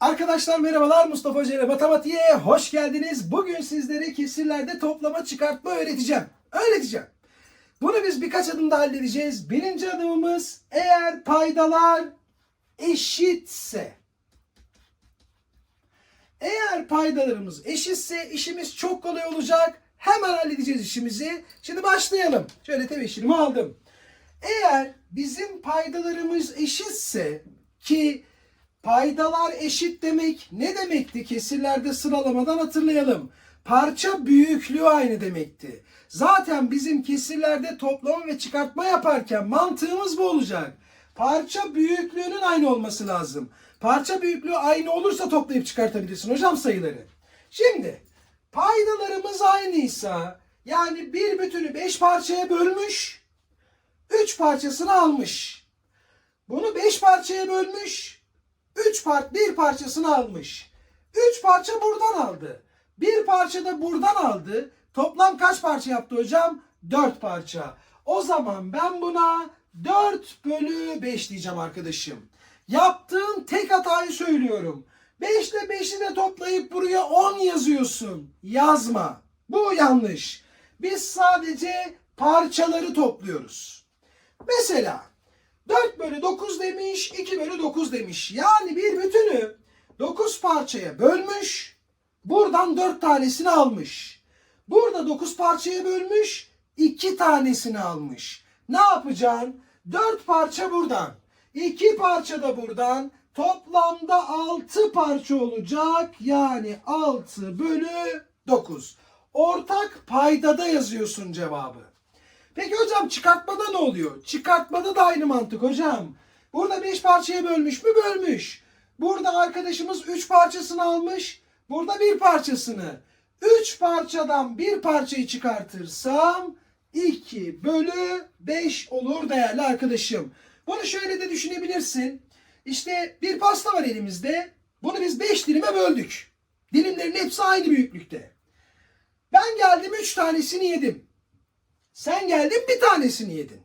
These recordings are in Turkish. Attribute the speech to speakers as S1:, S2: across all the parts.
S1: Arkadaşlar merhabalar Mustafa Hoca ile matematiğe hoş geldiniz. Bugün sizlere kesirlerde toplama çıkartma öğreteceğim. Öğreteceğim. Bunu biz birkaç adımda halledeceğiz. Birinci adımımız eğer paydalar eşitse. Eğer paydalarımız eşitse işimiz çok kolay olacak. Hemen halledeceğiz işimizi. Şimdi başlayalım. Şöyle tebeşirimi aldım. Eğer bizim paydalarımız eşitse ki paydalar eşit demek ne demekti kesirlerde sıralamadan hatırlayalım. Parça büyüklüğü aynı demekti. Zaten bizim kesirlerde toplama ve çıkartma yaparken mantığımız bu olacak. Parça büyüklüğünün aynı olması lazım. Parça büyüklüğü aynı olursa toplayıp çıkartabilirsin hocam sayıları. Şimdi paydalarımız aynıysa yani bir bütünü beş parçaya bölmüş, üç parçasını almış. Bunu beş parçaya bölmüş, üç part bir parçasını almış. Üç parça buradan aldı. Bir parça da buradan aldı. Toplam kaç parça yaptı hocam? Dört parça. O zaman ben buna 4 bölü 5 diyeceğim arkadaşım. Yaptığın tek hatayı söylüyorum. 5 ile 5'i de toplayıp buraya 10 yazıyorsun. Yazma. Bu yanlış. Biz sadece parçaları topluyoruz. Mesela 4 bölü 9 demiş, 2 bölü 9 demiş. Yani bir bütünü 9 parçaya bölmüş, buradan 4 tanesini almış. Burada 9 parçaya bölmüş, 2 tanesini almış. Ne yapacaksın? 4 parça buradan, 2 parça da buradan. Toplamda 6 parça olacak. Yani 6 bölü 9. Ortak paydada yazıyorsun cevabı. Peki hocam çıkartmada ne oluyor? Çıkartmada da aynı mantık hocam. Burada 5 parçaya bölmüş mü? Bölmüş. Burada arkadaşımız 3 parçasını almış. Burada bir parçasını. 3 parçadan bir parçayı çıkartırsam 2 bölü 5 olur değerli arkadaşım. Bunu şöyle de düşünebilirsin. İşte bir pasta var elimizde. Bunu biz 5 dilime böldük. Dilimlerin hepsi aynı büyüklükte. Ben geldim 3 tanesini yedim. Sen geldin bir tanesini yedin.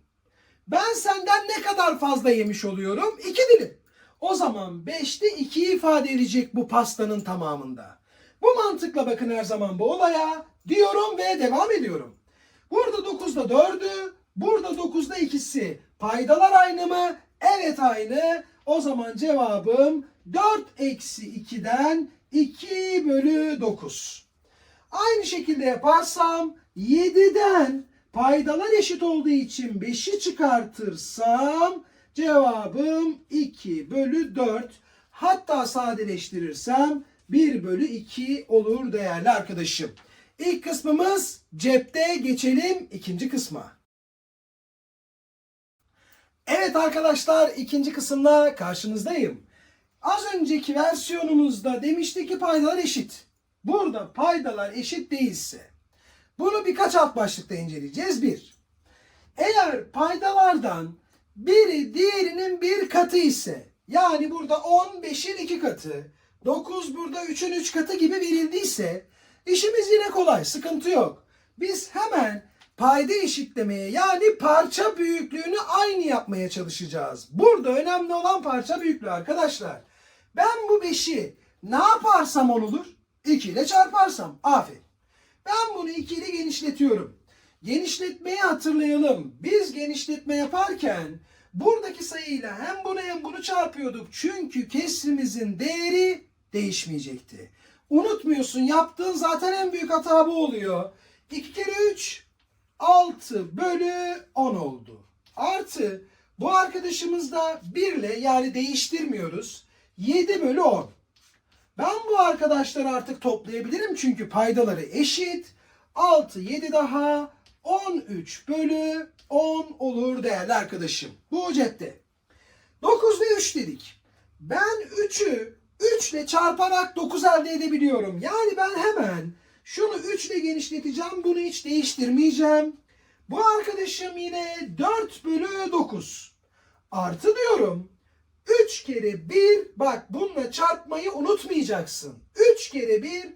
S1: Ben senden ne kadar fazla yemiş oluyorum? İki dilim. O zaman 5'te 2'yi ifade edecek bu pastanın tamamında. Bu mantıkla bakın her zaman bu olaya diyorum ve devam ediyorum. Burada 9'da 4'ü, burada 9'da ikisi. Paydalar aynı mı? Evet aynı. O zaman cevabım 4 eksi 2'den 2 bölü 9. Aynı şekilde yaparsam 7'den paydalar eşit olduğu için 5'i çıkartırsam cevabım 2 bölü 4. Hatta sadeleştirirsem 1 bölü 2 olur değerli arkadaşım. İlk kısmımız cepte geçelim ikinci kısma. Evet arkadaşlar ikinci kısımla karşınızdayım. Az önceki versiyonumuzda demişti ki paydalar eşit. Burada paydalar eşit değilse bunu birkaç alt başlıkta inceleyeceğiz. Bir, eğer paydalardan biri diğerinin bir katı ise yani burada 10 5'in 2 katı, 9 burada 3'ün 3 katı gibi verildiyse işimiz yine kolay, sıkıntı yok. Biz hemen payda eşitlemeye yani parça büyüklüğünü aynı yapmaya çalışacağız. Burada önemli olan parça büyüklüğü arkadaşlar. Ben bu 5'i ne yaparsam 10 olur? 2 ile çarparsam. Aferin. Ben bunu 2 ile genişletiyorum. Genişletmeyi hatırlayalım. Biz genişletme yaparken buradaki sayıyla hem bunu hem bunu çarpıyorduk. Çünkü kesrimizin değeri değişmeyecekti. Unutmuyorsun yaptığın zaten en büyük hata bu oluyor. 2 kere 3 6 bölü 10 oldu. Artı bu arkadaşımız da 1 ile yani değiştirmiyoruz. 7 bölü 10. Ben bu arkadaşları artık toplayabilirim çünkü paydaları eşit. 6, 7 daha 13 bölü 10 olur değerli arkadaşım. Bu cepte. 9 ve 3 dedik. Ben 3'ü 3 ile çarparak 9 elde edebiliyorum. Yani ben hemen şunu 3 ile genişleteceğim. Bunu hiç değiştirmeyeceğim. Bu arkadaşım yine 4 bölü 9. Artı diyorum. 3 kere 1 bak bununla çarpmayı unutmayacaksın. 3 kere 1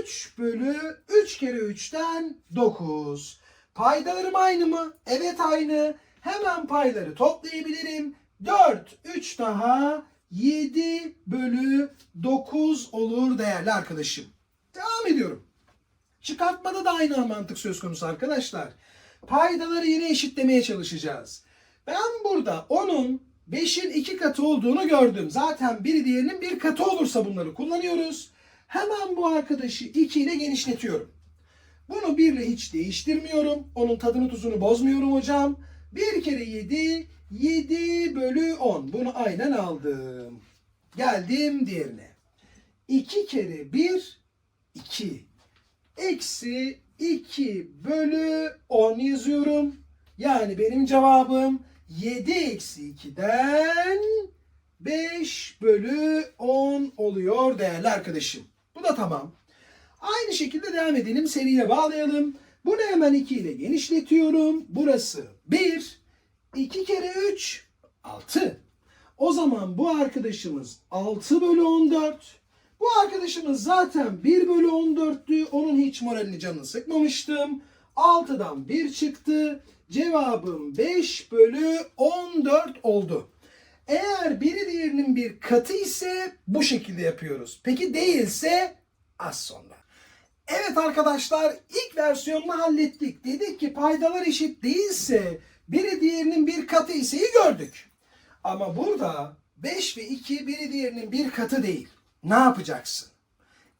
S1: 3 bölü 3 kere 3'ten 9. Paydalarım aynı mı? Evet aynı. Hemen payları toplayabilirim. 4, 3 daha 7 bölü 9 olur değerli arkadaşım. Devam ediyorum. Çıkartmada da aynı mantık söz konusu arkadaşlar. Paydaları yine eşitlemeye çalışacağız. Ben burada 10'un 5'in 2 katı olduğunu gördüm. Zaten biri diğerinin bir katı olursa bunları kullanıyoruz. Hemen bu arkadaşı 2 ile genişletiyorum. Bunu 1 ile hiç değiştirmiyorum. Onun tadını tuzunu bozmuyorum hocam. 1 kere 7, 7 bölü 10. Bunu aynen aldım. Geldim diğerine. 2 kere 1, 2. Eksi 2 bölü 10 yazıyorum. Yani benim cevabım 7 eksi 2'den 5 bölü 10 oluyor değerli arkadaşım. Bu da tamam. Aynı şekilde devam edelim. Seriye bağlayalım. Bunu hemen 2 ile genişletiyorum. Burası 1. 2 kere 3 6. O zaman bu arkadaşımız 6 bölü 14. Bu arkadaşımız zaten 1 bölü 14'tü. Onun hiç moralini canını sıkmamıştım. 6'dan 1 çıktı. Cevabım 5 bölü 14 oldu. Eğer biri diğerinin bir katı ise bu şekilde yapıyoruz. Peki değilse az sonra. Evet arkadaşlar ilk versiyonunu hallettik. Dedik ki paydalar eşit değilse biri diğerinin bir katı iseyi gördük. Ama burada 5 ve 2 biri diğerinin bir katı değil. Ne yapacaksın?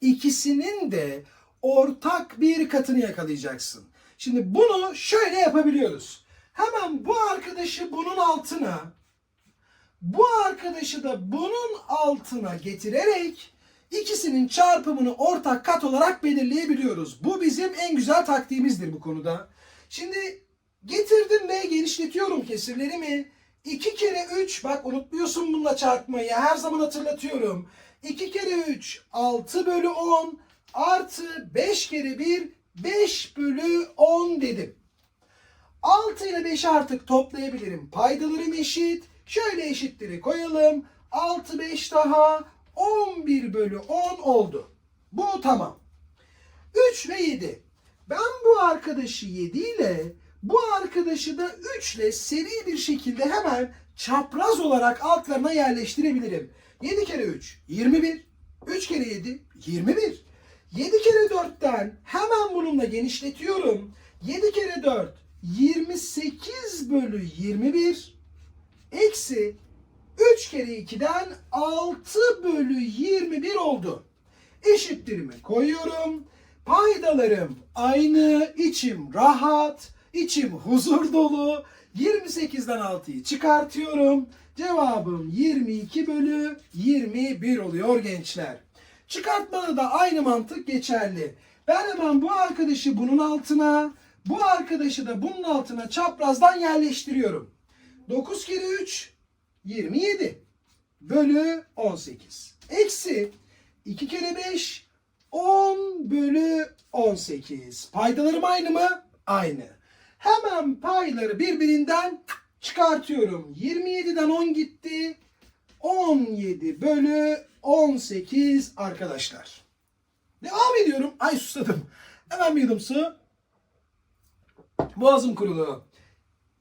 S1: İkisinin de ortak bir katını yakalayacaksın. Şimdi bunu şöyle yapabiliyoruz. Hemen bu arkadaşı bunun altına, bu arkadaşı da bunun altına getirerek ikisinin çarpımını ortak kat olarak belirleyebiliyoruz. Bu bizim en güzel taktiğimizdir bu konuda. Şimdi getirdim ve genişletiyorum kesirlerimi. 2 kere 3 bak unutmuyorsun bununla çarpmayı her zaman hatırlatıyorum. 2 kere 3 6 bölü 10 artı 5 kere 1 5 bölü 10 dedim. 6 ile 5'i artık toplayabilirim. Paydalarım eşit. Şöyle eşitleri koyalım. 6 5 daha 11 bölü 10 oldu. Bu tamam. 3 ve 7. Ben bu arkadaşı 7 ile bu arkadaşı da 3 ile seri bir şekilde hemen çapraz olarak altlarına yerleştirebilirim. 7 kere 3 21. 3 kere 7 21. 7 kere 4'ten hemen bununla genişletiyorum. 7 kere 4 28 bölü 21 eksi 3 kere 2'den 6 bölü 21 oldu. Eşittirimi koyuyorum. Paydalarım aynı, içim rahat, içim huzur dolu. 28'den 6'yı çıkartıyorum. Cevabım 22 bölü 21 oluyor gençler. Çıkartmada da aynı mantık geçerli. Ben hemen bu arkadaşı bunun altına, bu arkadaşı da bunun altına çaprazdan yerleştiriyorum. 9 kere 3 27 bölü 18. Eksi 2 kere 5 10 bölü 18. Paydalarım aynı mı? Aynı. Hemen payları birbirinden çıkartıyorum. 27'den 10 gitti. 17 bölü 18 arkadaşlar. Devam ediyorum. Ay susadım. Hemen bir yudum su. Boğazım kurulu.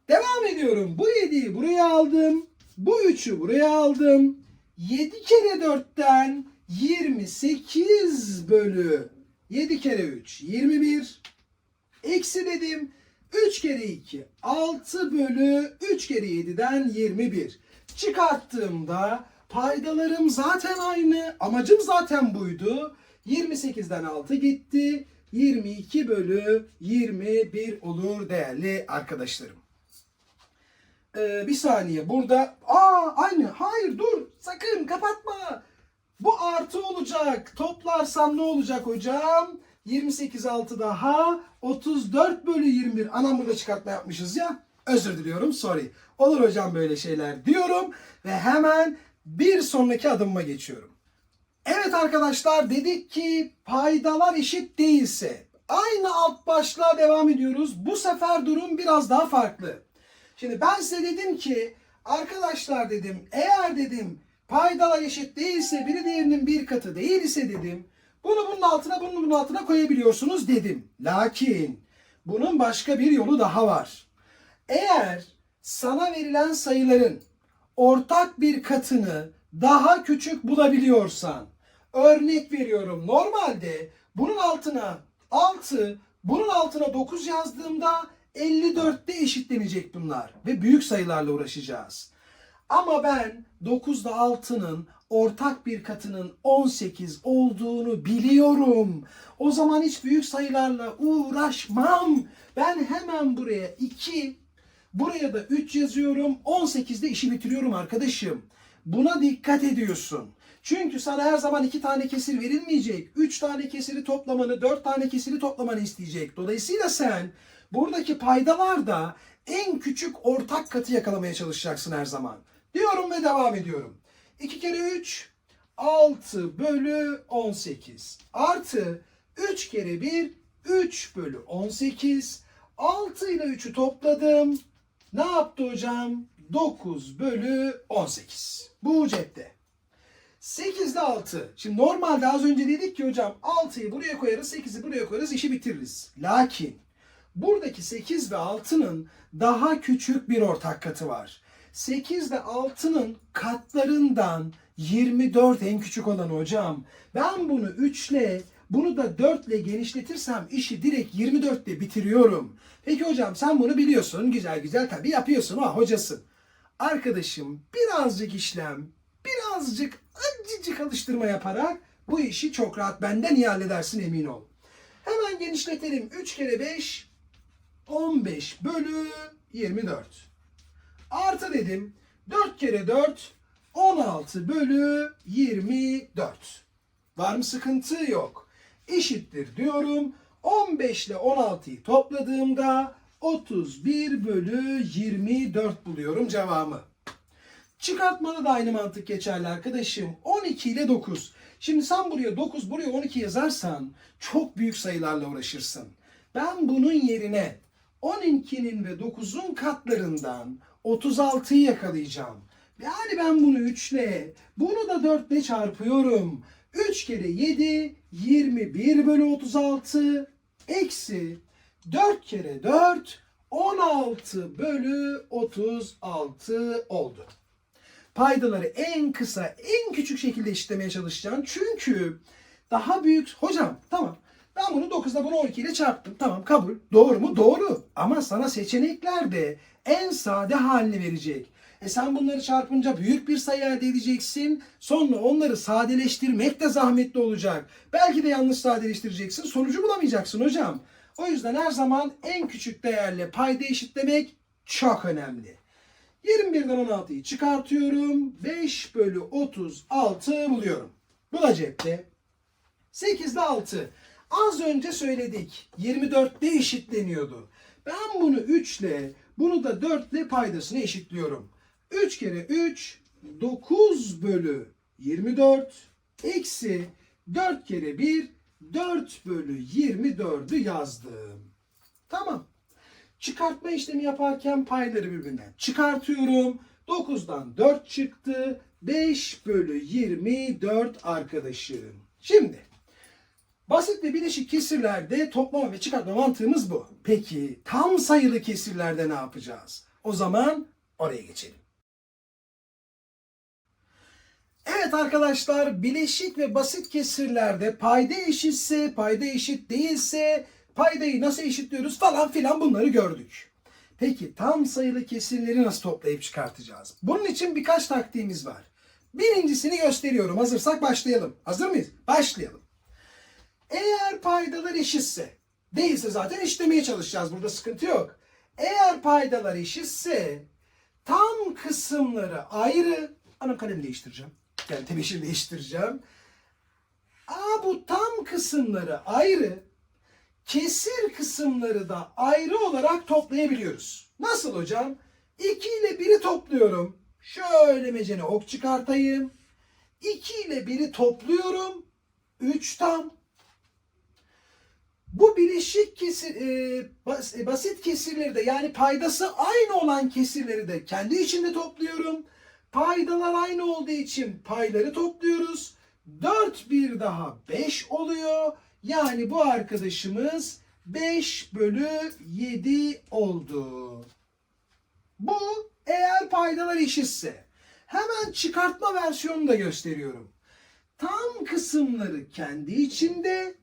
S1: Devam ediyorum. Bu 7'yi buraya aldım. Bu 3'ü buraya aldım. 7 kere 4'ten 28 bölü 7 kere 3 21. Eksi dedim. 3 kere 2 6 bölü 3 kere 7'den 21. Çıkarttığımda paydalarım zaten aynı. Amacım zaten buydu. 28'den 6 gitti. 22 bölü 21 olur değerli arkadaşlarım. Ee, bir saniye burada. Aa aynı. Hayır dur. Sakın kapatma. Bu artı olacak. Toplarsam ne olacak hocam? 28 6 daha 34 bölü 21. Anam burada çıkartma yapmışız ya. Özür diliyorum. Sorry. Olur hocam böyle şeyler diyorum. Ve hemen bir sonraki adıma geçiyorum. Evet arkadaşlar dedik ki paydalar eşit değilse aynı alt başlığa devam ediyoruz. Bu sefer durum biraz daha farklı. Şimdi ben size dedim ki arkadaşlar dedim eğer dedim paydalar eşit değilse biri diğerinin bir katı değil ise dedim bunu bunun altına bunu bunun altına koyabiliyorsunuz dedim. Lakin bunun başka bir yolu daha var. Eğer sana verilen sayıların ortak bir katını daha küçük bulabiliyorsan. Örnek veriyorum. Normalde bunun altına 6, bunun altına 9 yazdığımda 54'te eşitlenecek bunlar. Ve büyük sayılarla uğraşacağız. Ama ben 9 ile 6'nın ortak bir katının 18 olduğunu biliyorum. O zaman hiç büyük sayılarla uğraşmam. Ben hemen buraya 2, buraya da 3 yazıyorum. 18'de işi bitiriyorum arkadaşım. Buna dikkat ediyorsun. Çünkü sana her zaman iki tane kesir verilmeyecek. Üç tane kesiri toplamanı, dört tane kesiri toplamanı isteyecek. Dolayısıyla sen buradaki paydalarda en küçük ortak katı yakalamaya çalışacaksın her zaman. Diyorum ve devam ediyorum. 2 kere 3 6 bölü 18 artı 3 kere 1 3 bölü 18 6 ile 3'ü topladım. Ne yaptı hocam? 9 bölü 18. Bu cepte. 8 ile 6. Şimdi normalde az önce dedik ki hocam 6'yı buraya koyarız 8'i buraya koyarız işi bitiririz. Lakin buradaki 8 ve 6'nın daha küçük bir ortak katı var. 8 ile 6'nın katlarından 24 en küçük olan hocam. Ben bunu 3 ile bunu da 4 ile genişletirsem işi direkt 24 ile bitiriyorum. Peki hocam sen bunu biliyorsun. Güzel güzel tabii yapıyorsun. Ha hocasın. Arkadaşım birazcık işlem, birazcık acıcık alıştırma yaparak bu işi çok rahat benden iyi halledersin emin ol. Hemen genişletelim. 3 kere 5 15 bölü 24. Artı dedim. 4 kere 4 16 bölü 24. Var mı sıkıntı? Yok. Eşittir diyorum. 15 ile 16'yı topladığımda 31 bölü 24 buluyorum cevabı. Çıkartmada da aynı mantık geçerli arkadaşım. 12 ile 9. Şimdi sen buraya 9, buraya 12 yazarsan çok büyük sayılarla uğraşırsın. Ben bunun yerine 12'nin ve 9'un katlarından 36'yı yakalayacağım. Yani ben bunu 3 ile, bunu da 4 ile çarpıyorum. 3 kere 7, 21 bölü 36 eksi 4 kere 4, 16 bölü 36 oldu. Paydaları en kısa, en küçük şekilde eşitlemeye çalışacaksın. Çünkü daha büyük... Hocam tamam ben bunu 9'da bunu 12 ile çarptım. Tamam kabul. Doğru mu? Doğru. Ama sana seçenekler de en sade halini verecek. E sen bunları çarpınca büyük bir sayı elde edeceksin. Sonra onları sadeleştirmek de zahmetli olacak. Belki de yanlış sadeleştireceksin. Sonucu bulamayacaksın hocam. O yüzden her zaman en küçük değerle payda eşitlemek çok önemli. 21'den 16'yı çıkartıyorum. 5 bölü 36 buluyorum. Bu da cepte. 8'de 6. Az önce söyledik. 24'te eşitleniyordu. Ben bunu 3 ile bunu da 4 ile paydasını eşitliyorum. 3 kere 3 9 bölü 24 eksi 4 kere 1 4 bölü 24'ü yazdım. Tamam. Çıkartma işlemi yaparken payları birbirinden çıkartıyorum. 9'dan 4 çıktı. 5 bölü 24 arkadaşım. Şimdi basit ve bileşik kesirlerde toplama ve çıkartma mantığımız bu. Peki tam sayılı kesirlerde ne yapacağız? O zaman oraya geçelim. Evet arkadaşlar bileşik ve basit kesirlerde payda eşitse, payda eşit değilse paydayı nasıl eşitliyoruz falan filan bunları gördük. Peki tam sayılı kesirleri nasıl toplayıp çıkartacağız? Bunun için birkaç taktiğimiz var. Birincisini gösteriyorum. Hazırsak başlayalım. Hazır mıyız? Başlayalım. Eğer paydalar eşitse, değilse zaten eşitlemeye çalışacağız. Burada sıkıntı yok. Eğer paydalar eşitse tam kısımları ayrı. Ana kalem değiştireceğim. Yani tebeşir değiştireceğim. Aa bu tam kısımları ayrı. Kesir kısımları da ayrı olarak toplayabiliyoruz. Nasıl hocam? 2 ile 1'i topluyorum. Şöyle mecene ok çıkartayım. 2 ile 1'i topluyorum. 3 tam. Bu bileşik kesir, e, e, basit kesirleri de yani paydası aynı olan kesirleri de kendi içinde topluyorum. Paydalar aynı olduğu için payları topluyoruz. 4 bir daha 5 oluyor. Yani bu arkadaşımız 5 bölü 7 oldu. Bu eğer paydalar eşitse. Hemen çıkartma versiyonunu da gösteriyorum. Tam kısımları kendi içinde,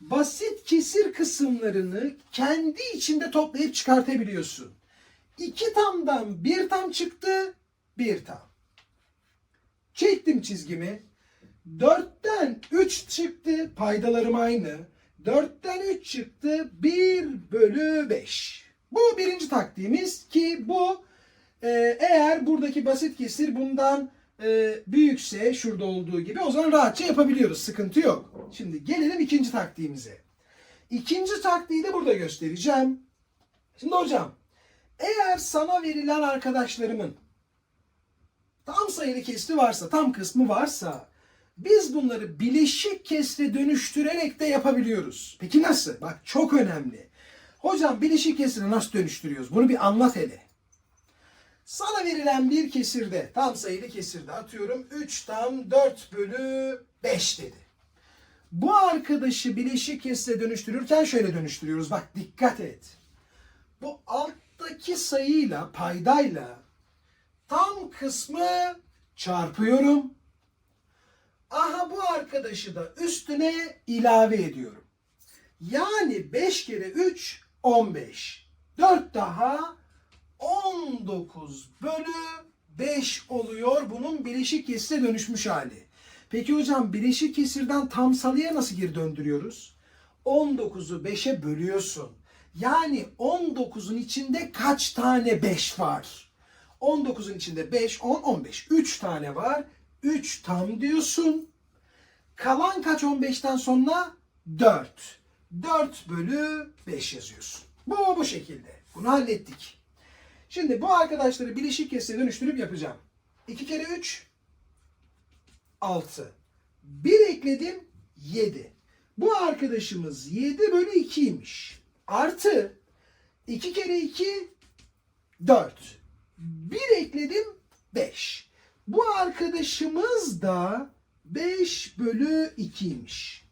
S1: basit kesir kısımlarını kendi içinde toplayıp çıkartabiliyorsun. İki tamdan bir tam çıktı, bir tam. Çektim çizgimi. 4'ten 3 çıktı. Paydalarım aynı. 4'ten 3 çıktı. 1 bölü 5. Bu birinci taktiğimiz ki bu e, eğer buradaki basit kesir bundan e, büyükse şurada olduğu gibi o zaman rahatça yapabiliyoruz. Sıkıntı yok. Şimdi gelelim ikinci taktiğimize. İkinci taktiği de burada göstereceğim. Şimdi hocam eğer sana verilen arkadaşlarımın tam sayılı kesri varsa, tam kısmı varsa biz bunları bileşik kesre dönüştürerek de yapabiliyoruz. Peki nasıl? Bak çok önemli. Hocam bileşik kesri nasıl dönüştürüyoruz? Bunu bir anlat hele. Sana verilen bir kesirde, tam sayılı kesirde atıyorum 3 tam 4 bölü 5 dedi. Bu arkadaşı bileşik kesre dönüştürürken şöyle dönüştürüyoruz. Bak dikkat et. Bu alttaki sayıyla, paydayla tam kısmı çarpıyorum. Aha bu arkadaşı da üstüne ilave ediyorum. Yani 5 kere 3 15. 4 daha 19 bölü 5 oluyor bunun bileşik kesire dönüşmüş hali. Peki hocam bileşik kesirden tam sayıya nasıl geri döndürüyoruz? 19'u 5'e bölüyorsun. Yani 19'un içinde kaç tane 5 var? 19'un içinde 5, 10, 15. 3 tane var. 3 tam diyorsun. Kalan kaç 15'ten sonra? 4. 4 bölü 5 yazıyorsun. Bu bu şekilde. Bunu hallettik. Şimdi bu arkadaşları bileşik kesire dönüştürüp yapacağım. 2 kere 3 6. 1 ekledim 7. Bu arkadaşımız 7 bölü 2'ymiş. Artı 2 kere 2 4. 1 ekledim 5. Bu arkadaşımız da 5 bölü 2'ymiş.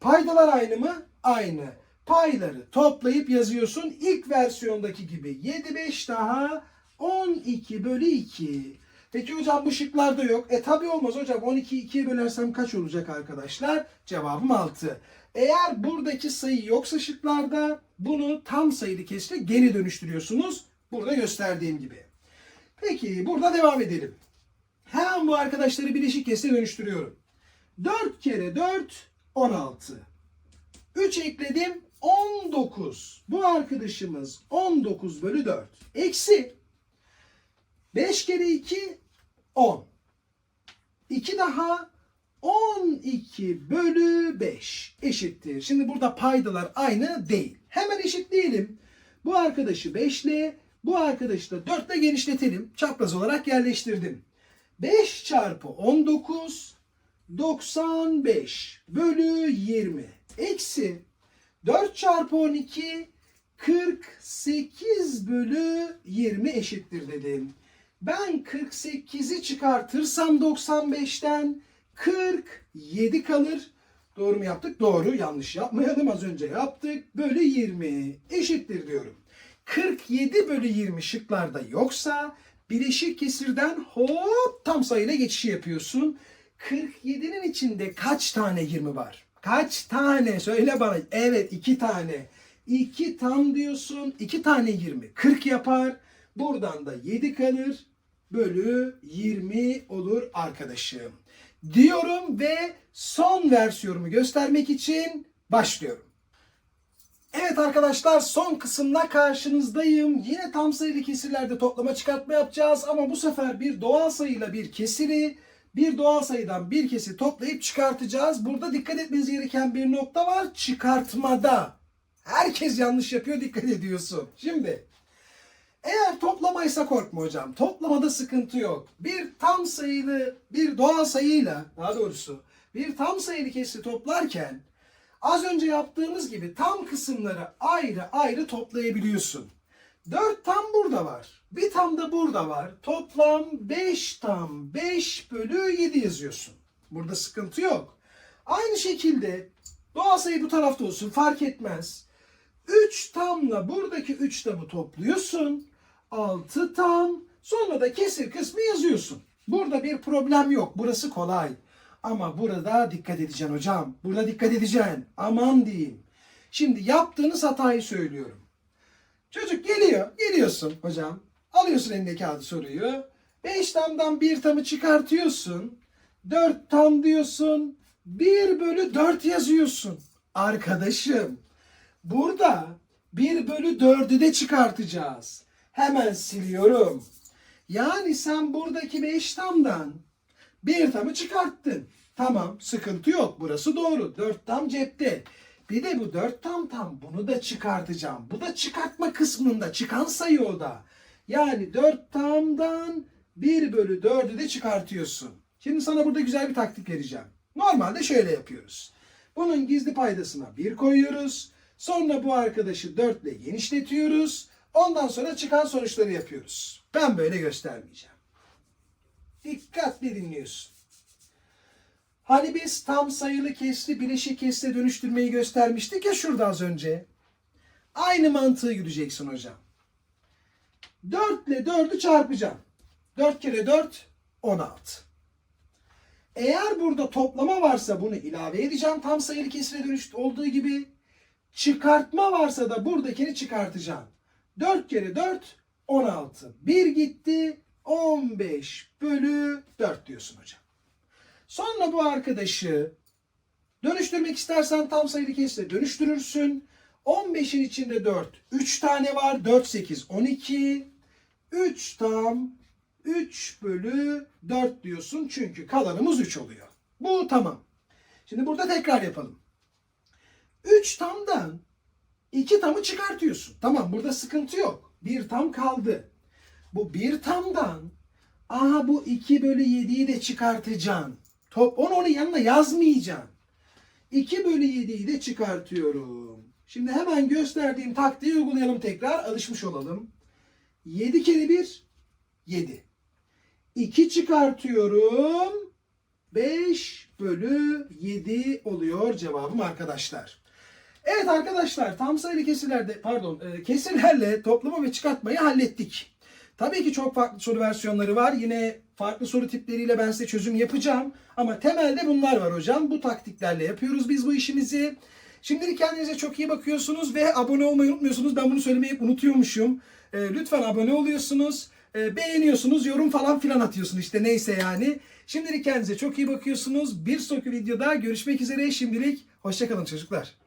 S1: Paydalar aynı mı? Aynı. Payları toplayıp yazıyorsun. İlk versiyondaki gibi 7 5 daha 12 bölü 2. Peki hocam bu şıklarda yok. E tabi olmaz hocam. 12'yi 2'ye bölersem kaç olacak arkadaşlar? Cevabım 6. Eğer buradaki sayı yoksa şıklarda bunu tam sayılı kesre geri dönüştürüyorsunuz. Burada gösterdiğim gibi. Peki burada devam edelim. Hemen bu arkadaşları bileşik kesre dönüştürüyorum. 4 kere 4 16. 3 ekledim 19. Bu arkadaşımız 19 bölü 4. Eksi 5 kere 2 10. 2 daha 12 bölü 5 eşittir. Şimdi burada paydalar aynı değil. Hemen eşitleyelim. Bu arkadaşı 5 ile bu arkadaşı da 4 ile genişletelim. Çapraz olarak yerleştirdim. 5 çarpı 19 95 bölü 20 eksi 4 çarpı 12 48 bölü 20 eşittir dedim. Ben 48'i çıkartırsam 95'ten 47 kalır. Doğru mu yaptık? Doğru. Yanlış yapmayalım. Az önce yaptık. Bölü 20 eşittir diyorum. 47 bölü 20 şıklarda yoksa bileşik kesirden hop tam sayıyla geçişi yapıyorsun. 47'nin içinde kaç tane 20 var? Kaç tane? Söyle bana. Evet 2 tane. 2 tam diyorsun. 2 tane 20. 40 yapar. Buradan da 7 kalır. Bölü 20 olur arkadaşım. Diyorum ve son versiyonumu göstermek için başlıyorum. Evet arkadaşlar son kısımla karşınızdayım. Yine tam sayılı kesirlerde toplama çıkartma yapacağız ama bu sefer bir doğal sayıyla bir kesiri bir doğal sayıdan bir kesir toplayıp çıkartacağız. Burada dikkat etmeniz gereken bir nokta var. Çıkartmada. Herkes yanlış yapıyor dikkat ediyorsun. Şimdi eğer toplamaysa korkma hocam. Toplamada sıkıntı yok. Bir tam sayılı bir doğal sayıyla daha doğrusu bir tam sayılı kesri toplarken az önce yaptığımız gibi tam kısımları ayrı ayrı toplayabiliyorsun. 4 tam burada var. Bir tam da burada var. Toplam 5 tam 5 bölü 7 yazıyorsun. Burada sıkıntı yok. Aynı şekilde doğal sayı bu tarafta olsun fark etmez. 3 tamla buradaki 3 tamı topluyorsun. 6 tam Sonra da kesir kısmı yazıyorsun. Burada bir problem yok. Burası kolay. Ama burada dikkat edeceksin hocam. Burada dikkat edeceksin. Aman diyeyim. Şimdi yaptığınız hatayı söylüyorum. Çocuk geliyor. Geliyorsun hocam. Alıyorsun elindeki kağıdı soruyu. 5 tamdan bir tamı çıkartıyorsun. 4 tam diyorsun. 1 bölü 4 yazıyorsun. Arkadaşım burada 1 bölü 4'ü de çıkartacağız. Hemen siliyorum. Yani sen buradaki 5 tamdan bir tamı çıkarttın. Tamam sıkıntı yok burası doğru. 4 tam cepte. Bir de bu 4 tam tam bunu da çıkartacağım. Bu da çıkartma kısmında çıkan sayı o da. Yani 4 tamdan 1 bölü 4'ü de çıkartıyorsun. Şimdi sana burada güzel bir taktik vereceğim. Normalde şöyle yapıyoruz. Bunun gizli paydasına 1 koyuyoruz. Sonra bu arkadaşı 4 ile genişletiyoruz. Ondan sonra çıkan sonuçları yapıyoruz. Ben böyle göstermeyeceğim. Dikkatli dinliyorsun. Hani biz tam sayılı kesri bileşik kesre dönüştürmeyi göstermiştik ya şurada az önce. Aynı mantığı yürüyeceksin hocam. 4 ile 4'ü çarpacağım. 4 kere 4 16. Eğer burada toplama varsa bunu ilave edeceğim tam sayılı kesire dönüştü olduğu gibi. Çıkartma varsa da buradakini çıkartacağım. 4 kere 4 16. 1 gitti 15 bölü 4 diyorsun hocam. Sonra bu arkadaşı dönüştürmek istersen tam sayılı kesire dönüştürürsün. 15'in içinde 4. 3 tane var. 4, 8, 12. 3 tam 3 bölü 4 diyorsun. Çünkü kalanımız 3 oluyor. Bu tamam. Şimdi burada tekrar yapalım. 3 tamdan 2 tamı çıkartıyorsun. Tamam burada sıkıntı yok. 1 tam kaldı. Bu 1 tamdan aha bu 2 bölü 7'yi de çıkartacaksın. Top, onu onun yanına yazmayacaksın. 2 bölü 7'yi de çıkartıyorum. Şimdi hemen gösterdiğim taktiği uygulayalım tekrar. Alışmış olalım. 7 kere 1 7. 2 çıkartıyorum. 5 bölü 7 oluyor cevabım arkadaşlar. Evet arkadaşlar tam sayılı kesirlerde pardon e, kesirlerle toplama ve çıkartmayı hallettik. Tabii ki çok farklı soru versiyonları var. Yine farklı soru tipleriyle ben size çözüm yapacağım. Ama temelde bunlar var hocam. Bu taktiklerle yapıyoruz biz bu işimizi. Şimdilik kendinize çok iyi bakıyorsunuz ve abone olmayı unutmuyorsunuz. Ben bunu söylemeyi unutuyormuşum. E, lütfen abone oluyorsunuz. E, beğeniyorsunuz, yorum falan filan atıyorsunuz işte neyse yani. Şimdilik kendinize çok iyi bakıyorsunuz. Bir sonraki videoda görüşmek üzere. Şimdilik hoşçakalın çocuklar.